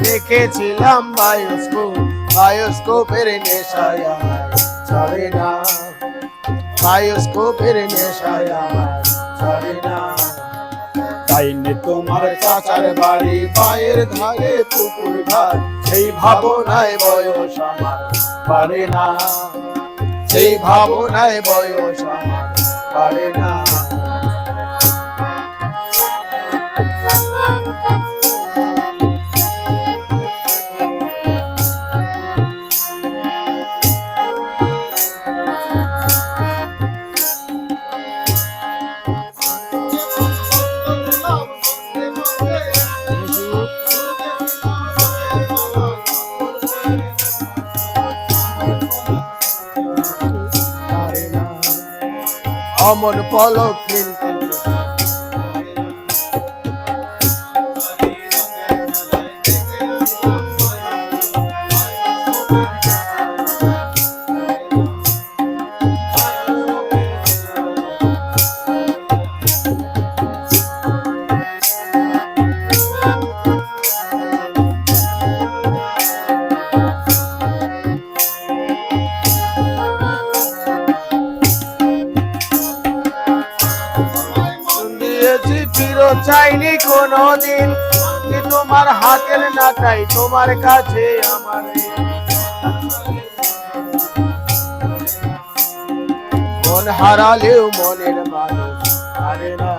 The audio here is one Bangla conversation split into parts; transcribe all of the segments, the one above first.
দেখেছিলাম বায়োস্কোপ বায়োস্কোপের নেশায় আমায় ছাড়ে না বায়োস্কোপের নেশায় আমায় না তাইনি তোমার চাচার বাড়ি পায়ের ধারে পুকুর ঘাট সেই ভাবনায় বয়স আমার পারে না সেই ভাবনায় বয়স আমার পারে না। অমন পলক ফেলতে দিয়েছি ফিরো চাইনি কোনোদিন। কি তোমার হাতের নাটাই তোমার কাছে আমার মন হারালেও মনের মানুষ হারে না।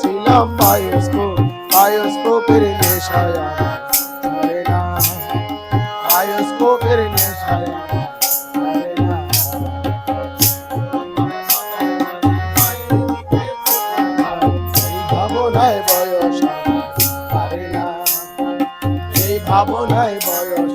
ছিলাম নেশায় না। বায়োস্কোপের নেশায় ভাবনায় বয়স পারে না এই ভাবনায় বয়স